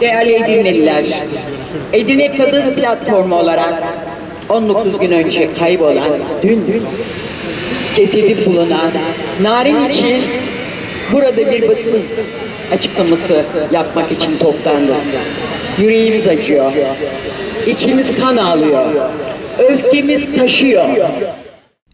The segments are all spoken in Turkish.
Değerli Edirneliler, Edirne Kadın Platformu olarak 19 gün önce kaybolan, dün cesedi bulunan Narin için burada bir basın açıklaması yapmak için toplandık. Yüreğimiz acıyor, içimiz kan ağlıyor, öfkemiz taşıyor.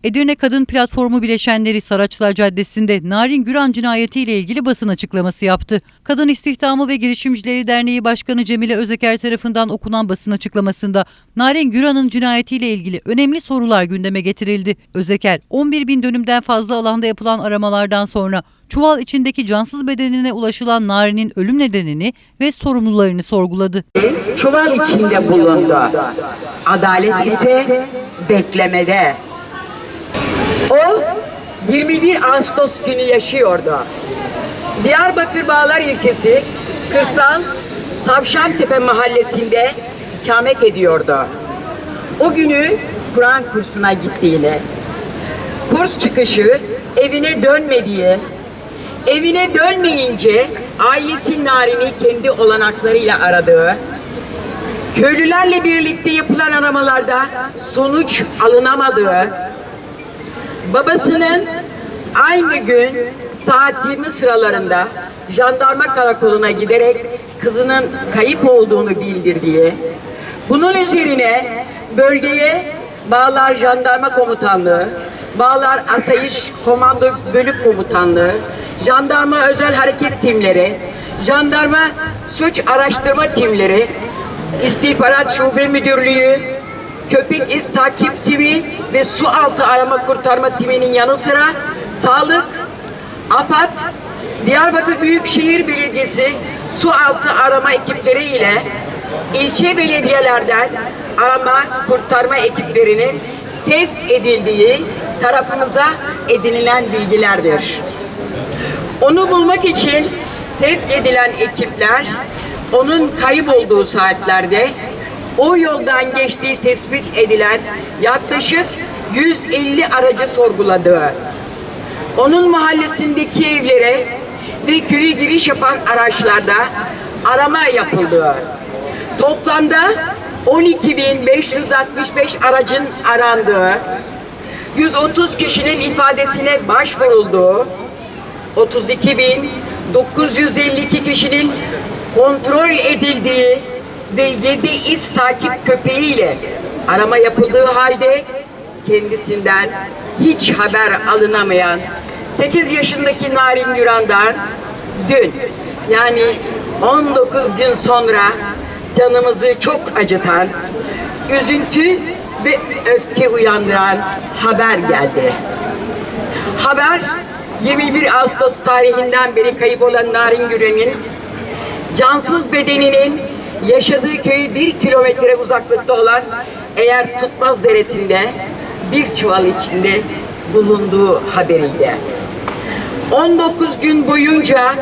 Edirne Kadın Platformu bileşenleri Saraçlar Caddesi'nde Narin Güran cinayetiyle ilgili basın açıklaması yaptı. Kadın İstihdamı ve Girişimcileri Derneği Başkanı Cemile Özeker tarafından okunan basın açıklamasında Narin Güran'ın cinayetiyle ilgili önemli sorular gündeme getirildi. Özeker, 11 bin dönümden fazla alanda yapılan aramalardan sonra çuval içindeki cansız bedenine ulaşılan Narin'in ölüm nedenini ve sorumlularını sorguladı. çuval içinde bulundu. Adalet ise beklemede. O 21 Ağustos günü yaşıyordu. Diyarbakır Bağlar ilçesi Kırsal Tavşantepe mahallesinde ikamet ediyordu. O günü Kur'an kursuna gittiğini, kurs çıkışı evine dönmediği, evine dönmeyince ailesi Narin'i kendi olanaklarıyla aradığı, köylülerle birlikte yapılan aramalarda sonuç alınamadığı, babasının aynı gün saat 20 sıralarında jandarma karakoluna giderek kızının kayıp olduğunu bildirdiği, bunun üzerine bölgeye Bağlar Jandarma Komutanlığı, Bağlar Asayiş Komando Bölük Komutanlığı, Jandarma Özel Hareket Timleri, Jandarma Suç Araştırma Timleri, İstihbarat Şube Müdürlüğü, Köpek İz Takip Timi ve Su Altı Arama Kurtarma Timi'nin yanı sıra Sağlık, AFAD, Diyarbakır Büyükşehir Belediyesi su altı arama ekipleri ile ilçe belediyelerden arama kurtarma ekiplerinin sevk edildiği tarafımıza edinilen bilgilerdir. Onu bulmak için sevk edilen ekipler onun kaybolduğu saatlerde o yoldan geçtiği tespit edilen yaklaşık 150 aracı sorguladı. Onun mahallesindeki evlere ve köye giriş yapan araçlarda arama yapıldı. Toplamda 12.565 aracın arandığı, 130 kişinin ifadesine başvurulduğu, 32.952 kişinin kontrol edildiği ve 7 iz takip köpeğiyle arama yapıldığı halde kendisinden hiç haber alınamayan 8 yaşındaki Narin Güran'dan dün yani 19 gün sonra canımızı çok acıtan, üzüntü ve öfke uyandıran haber geldi. Haber 21 Ağustos tarihinden beri kayıp olan Narin Güren'in cansız bedeninin yaşadığı köyü bir kilometre uzaklıkta olan eğer Tutmaz Deresi'nde bir çuval içinde bulunduğu haberiydi. 19 gün boyunca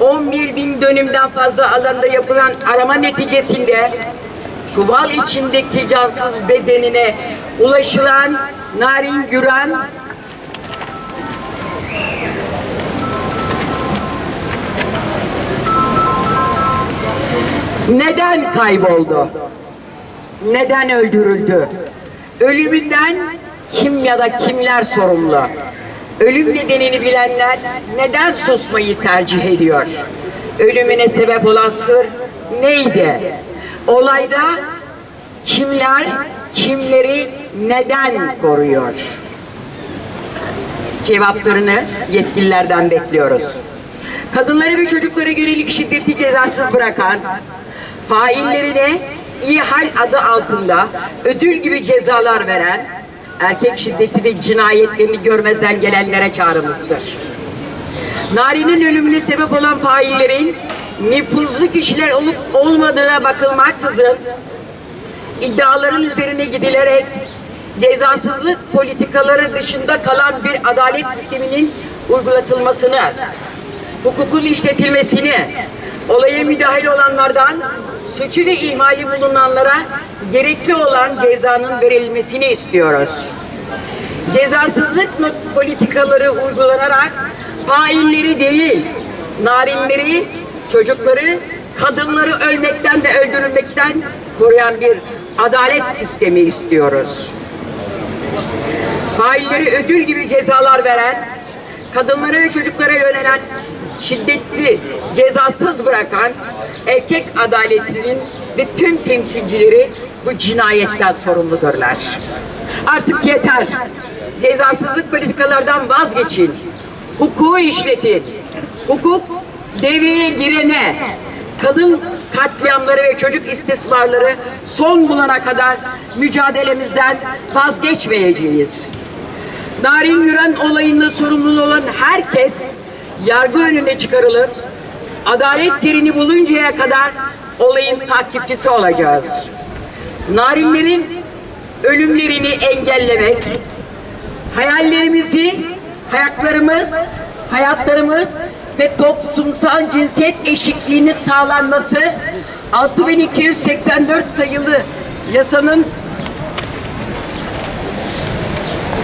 11 bin dönümden fazla alanda yapılan arama neticesinde çuval içindeki cansız bedenine ulaşılan Narin Güran neden kayboldu? Neden öldürüldü? Ölümünden kim ya da kimler sorumlu? Ölüm nedenini bilenler neden susmayı tercih ediyor? Ölümüne sebep olan sır neydi? Olayda kimler kimleri neden koruyor? Cevaplarını yetkililerden bekliyoruz. Kadınlara ve çocuklara yönelik şiddeti cezasız bırakan, faillerine iyi hal adı altında ödül gibi cezalar veren, erkek şiddeti ve cinayetlerini görmezden gelenlere çağrımızdır. Nari'nin ölümüne sebep olan faillerin nüfuzlu kişiler olup olmadığına bakılmaksızın iddiaların üzerine gidilerek cezasızlık politikaları dışında kalan bir adalet sisteminin uygulatılmasını, hukukun işletilmesini, olaya müdahil olanlardan suçu ve ihmali bulunanlara gerekli olan cezanın verilmesini istiyoruz. Cezasızlık politikaları uygulanarak failleri değil, narinleri, çocukları, kadınları ölmekten ve öldürülmekten koruyan bir adalet sistemi istiyoruz. Failleri ödül gibi cezalar veren, kadınlara ve çocuklara yönelen şiddetli, cezasız bırakan erkek adaletinin ve tüm temsilcileri bu cinayetten sorumludurlar. Artık yeter. Cezasızlık politikalardan vazgeçin. Hukuku işletin. Hukuk devreye girene, kadın katliamları ve çocuk istismarları son bulana kadar mücadelemizden vazgeçmeyeceğiz. Narin Güren olayında sorumlu olan herkes yargı önüne çıkarılır. Adalet yerini buluncaya kadar olayın takipçisi olacağız. Narinlerin ölümlerini engellemek, hayallerimizi, hayatlarımız, hayatlarımız ve toplumsal cinsiyet eşitliğinin sağlanması 6284 sayılı yasanın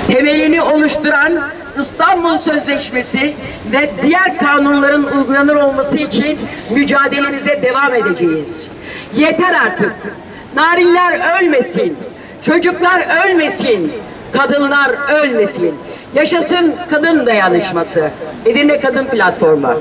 temelini oluşturan İstanbul Sözleşmesi ve diğer kanunların uygulanır olması için mücadelemize devam edeceğiz. Yeter artık. Narinler ölmesin. Çocuklar ölmesin. Kadınlar ölmesin. Yaşasın kadın dayanışması. Edirne Kadın Platformu.